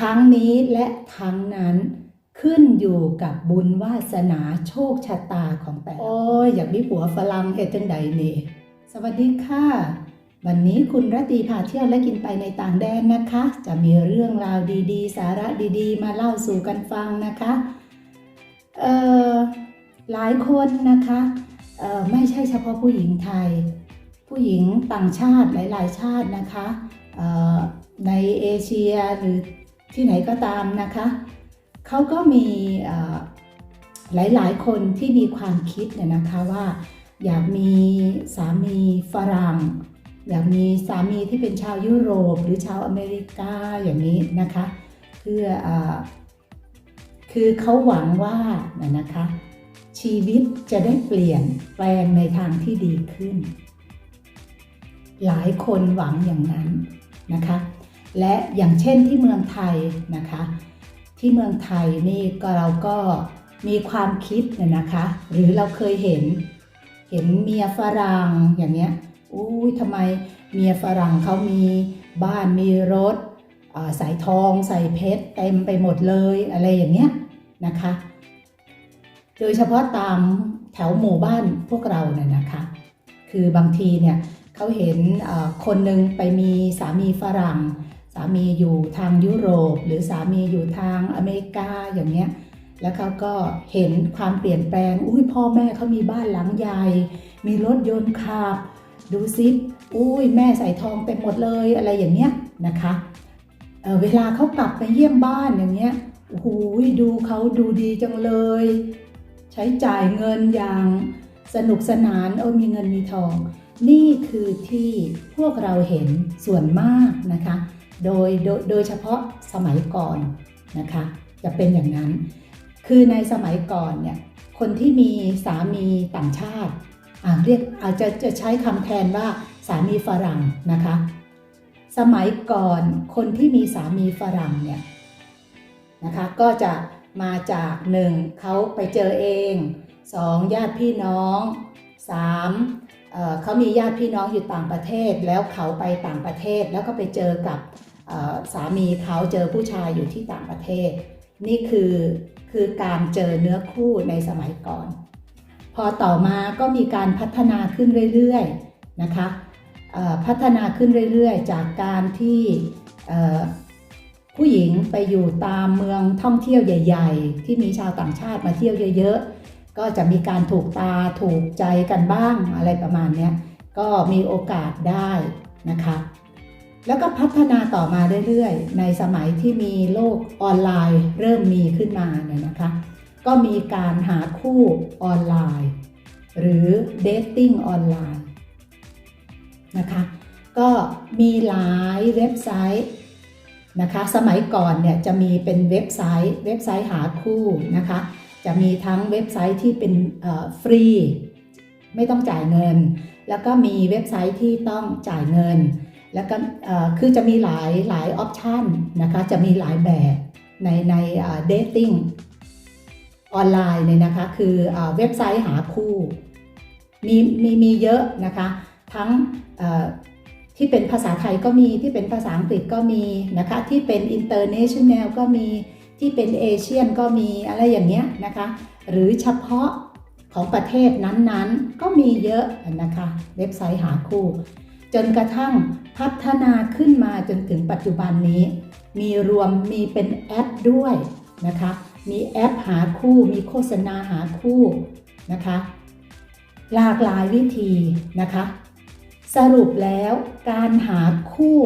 ทั้งนี้และทั้งนั้นขึ้นอยู่กับบุญวาสนาโชคชะตาของแต่ละโอ้ยอยากมีผัวฝรั่งเฮ็ดจังใดนี่ สวัสดีค่ะ วันนี้คุณรัตตีพาเที่ยวและกินไปในต่างแดนนะคะ จะมีเรื่องราวดีๆ สาระดีๆ มาเล่าสู่กันฟังนะคะ เอ่อ หลายคนนะคะเอ่อไม่ใช่เฉพาะผู้หญิงไทย ผู้หญิงต่างชาติหลาย ๆ ชาตินะคะเอ่อในเอเชียหรือ ที่ไหนก็ตามนะคะเขาก็มีเอ่อหลายๆ คนที่มีความคิดเนี่ยนะคะว่า อยากมีสามีฝรั่ง อยากมีสามีที่เป็นชาวยุโรป หรือชาวอเมริกาอย่างนี้นะคะเพื่ออคือเขาหวังว่านะนะคะชีวิตจะได้เปลี่ยนแปลงในทางที่ดีขึ้น หลายคนหวังอย่างนั้นนะคะ และอย่างเช่นที่เมืองไทยนะคะ ที่เมืองไทยนี่ก็เราก็มีความคิดเนี่ยนะคะ หรือเราเคยเห็น เห็นเมียฝรั่งอย่างเงี้ยอุ้ยทำไมเมียฝรั่งเขามีบ้านมีรถใส่ทองใส่เพชรเต็มไปหมดเลยอะไรอย่างเงี้ยนะคะ โดยเฉพาะตามแถวหมู่บ้านพวกเราเนี่ยนะคะ คือบางทีเนี่ยเขาเห็นคนหนึ่งไปมีสามีฝรั่งามีอยู่ทางยุโรป หรือสามีอยู่ทางอเมริกาอย่างเงี้ยแล้วเขาก็เห็นความเปลี่ยนแปลง อุ้ยพ่อแม่เขามีบ้านหลังใหญ่ มีรถยนต์ขับ ดูซิ อุ้ยแม่ใส่ทองเต็มหมดเลยอะไรอย่างเงี้ยนะคะเเวลาเขากลับไปเยี่ยมบ้านอย่างเงี้ยโอ้โหดูเขาดูดีจังเลย ใช้จ่ายเงินอย่างสนุกสนานโอ้มีเงินมีทอง นี่คือที่พวกเราเห็นส่วนมากนะคะ โดยโดยโดยเฉพาะสมัยก่อนนะคะจะเป็นอย่างนั้น คือในสมัยก่อนเนี่ยคนที่มีสามีต่างชาติเรียกอาจจะจะใช้คำแทนว่าสามีฝรั่งนะคะ สมัยก่อนคนที่มีสามีฝรั่งเนี่ยนะคะก็จะมาจากหนึ่งเขาไปเจอเองสองญาติพี่น้องสามเเขามีญาติพี่น้องอยู่ต่างประเทศ แล้วเขาไปต่างประเทศแล้วก็ไปเจอกับ สามีเขาเจอผู้ชายอยู่ที่ต่างประเทศ นี่คือคือการเจอเนื้อคู่ในสมัยก่อน พอต่อมาก็มีการพัฒนาขึ้นเรื่อยๆนะคะพัฒนาขึ้นเรื่อยๆ จากการที่ผู้หญิงไปอยู่ตามเมืองท่องเที่ยวใหญ่ ๆ ที่มีชาวต่างชาติมาเที่ยวเยอะๆ ก็จะมีการถูกตาถูกใจกันบ้างอะไรประมาณนี้ก็มีโอกาสได้นะคะ แล้วก็พัฒนาต่อมาเรื่อยๆ ในสมัยที่มีโลกออนไลน์ เริ่มมีขึ้นมาเนี่ยนะคะ ก็มีการหาคู่ออนไลน์ หรือเดทติ้งออนไลน์นะคะก็มีหลายเว็บไซต์นะคะสมัยก่อนเนี่ยจะมีเป็นเว็บไซต์เว็บไซต์หาคู่นะคะจะมีทั้งเว็บไซต์ที่เป็นฟรี ไม่ต้องจ่ายเงิน แล้วก็มีเว็บไซต์ที่ต้องจ่ายเงิน แล้วก็คือจะมีหลายหลายออปชันนะคะจะมีหลายแบบในในเดทติ้งออนไลน์เนี่ยนะคะคืออเว็บไซต์หาคู่มีมีมีเยอะนะคะทั้งที่เป็นภาษาไทยก็มีที่เป็นภาษาอังกฤษก็มีนะคะที่เป็น international ก็มีที่เป็นเอเชียนก็มีอะไรอย่างเงี้ยนะคะหรือเฉพาะของประเทศนั้นๆ ก็มีเยอะนะคะเว็บไซต์หาคู่ จนกระทั่งพัฒนาขึ้นมาจนถึงปัจจุบันนี้ มีรวมมีเป็นแอปด้วยนะคะ มีแอปหาคู่ มีโฆษณาหาคู่นะคะ หลากหลายวิธีนะคะ สรุปแล้วการหาคู่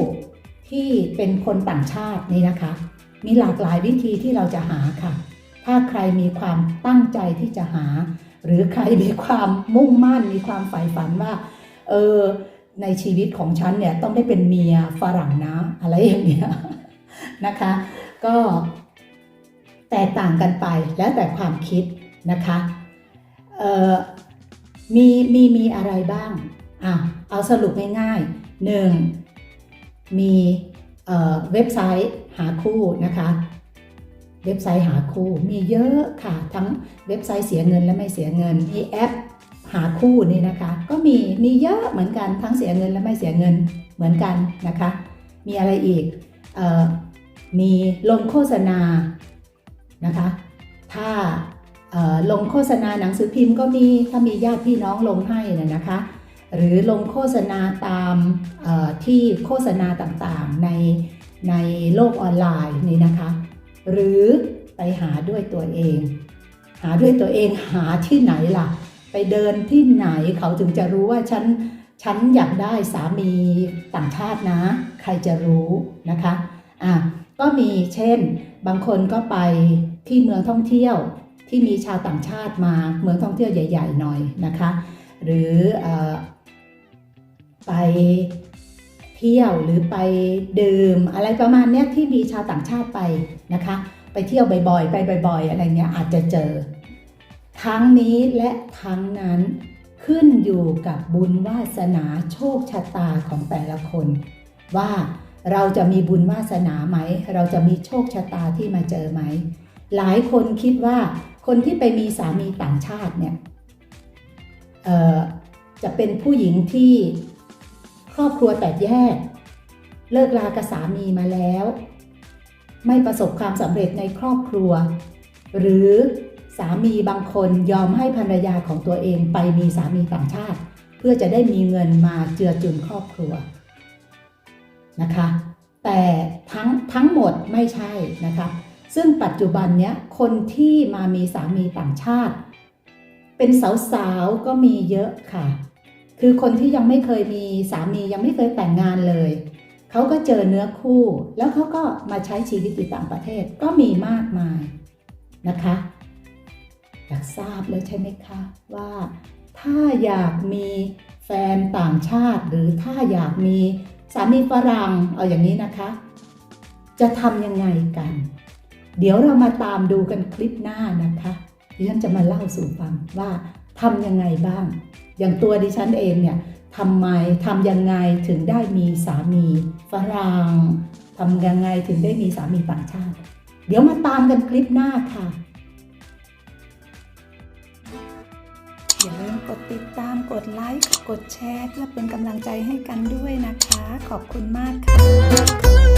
ที่เป็นคนต่างชาตินี่นะคะ มีหลากหลายวิธีที่เราจะหาค่ะ ถ้าใครมีความตั้งใจที่จะหา หรือใครมีความมุ่งมั่น มีความใฝ่ฝันว่า เออ ในชีวิตของฉันเนี่ยต้องได้เป็นเมียฝรั่งนะอะไรอย่างเงี้ยนะคะ ก็แตกต่างกันไปแล้วแต่ความคิดนะคะมีมีมีอะไรบ้างอะเอาสรุปง่ายๆหนึ่งมีเว็บไซต์หาคู่นะคะเว็บไซต์หาคู่มีเยอะค่ะ ทั้งเว็บไซต์เสียเงินและไม่เสียเงินมีแอป หาคู่นี่นะคะ ก็มีมีเยอะเหมือนกันทั้งเสียเงินและไม่เสียเงินเหมือนกันนะคะ มีอะไรอีกออมีลงโฆษณานะคะ ถ้าลงโฆษณาหนังสือพิมพ์ก็มีถ้ามีญาติพี่น้องลงให้นะนะคะ หรือลงโฆษณาตามที่โฆษณาต่างๆในในโลกออนไลน์นี่นะคะ หรือไปหาด้วยตัวเอง หาด้วยตัวเองหาที่ไหนล่ะ ไปเดินที่ไหนเขาถึงจะรู้ว่าฉันฉันอยากได้สามีต่างชาตินะ ใครจะรู้นะคะอะก็มีเช่น บางคนก็ไปที่เมืองท่องเที่ยวที่มีชาวต่างชาติมาเมืองท่องเที่ยวใหญ่ ๆ หน่อยนะคะ หรืออไปเที่ยวหรือไปดื่มอะไรประมาณเนี้ยที่มีชาวต่างชาติไปนะคะ ไปเที่ยวบ่อยๆ ไปบ่อย ๆ อะไรเงี้ยอาจจะเจอ ทั้งนี้และทั้งนั้นขึ้นอยู่กับบุญวาสนาโชคชะตาของแต่ละคน ว่าเราจะมีบุญวาสนาไหม เราจะมีโชคชะตาที่มาเจอไหม หลายคนคิดว่าคนที่ไปมีสามีต่างชาติเนี่ยจะเป็นผู้หญิงที่ครอบครัวแตกแยก เลิกลากับสามีมาแล้ว ไม่ประสบความสำเร็จในครอบครัว หรือ สามีบางคนยอมให้ภรรยาของตัวเองไปมีสามีต่างชาติ เพื่อจะได้มีเงินมาเจือจุนครอบครัวนะคะ แต่ทั้งทั้งหมดไม่ใช่นะคะซึ่งปัจจุบันเนี้ยคนที่มามีสามีต่างชาติ เป็นสาวๆก็มีเยอะค่ะ คือคนที่ยังไม่เคยมีสามียังไม่เคยแต่งงานเลยเขาก็เจอเนื้อคู่ แล้วเขาก็มาใช้ชีวิตอยู่ต่างประเทศก็มีมากมายนะคะ อยากทราบแล้วใช่ไหมคะว่าถ้าอยากมีแฟนต่างชาติ หรือถ้าอยากมีสามีฝรั่งเอาอย่างนี้นะคะ จะทำยังไงกัน เดี๋ยวเรามาตามดูกันคลิปหน้านะคะดิฉันจะมาเล่าสู่ฟังว่าทำยังไงบ้าง อย่างตัวดิฉันเองเนี่ยทำไมทำยังไงถึงได้มีสามีฝรั่งทำยังไงถึงได้มีสามีต่างชาติ เดี๋ยวมาตามกันคลิปหน้าค่ะ อย่าลืมกดติดตามกดไลค์ กดแชร์ เพื่อเป็นกำลังใจให้กันด้วยนะคะ ขอบคุณมากค่ะ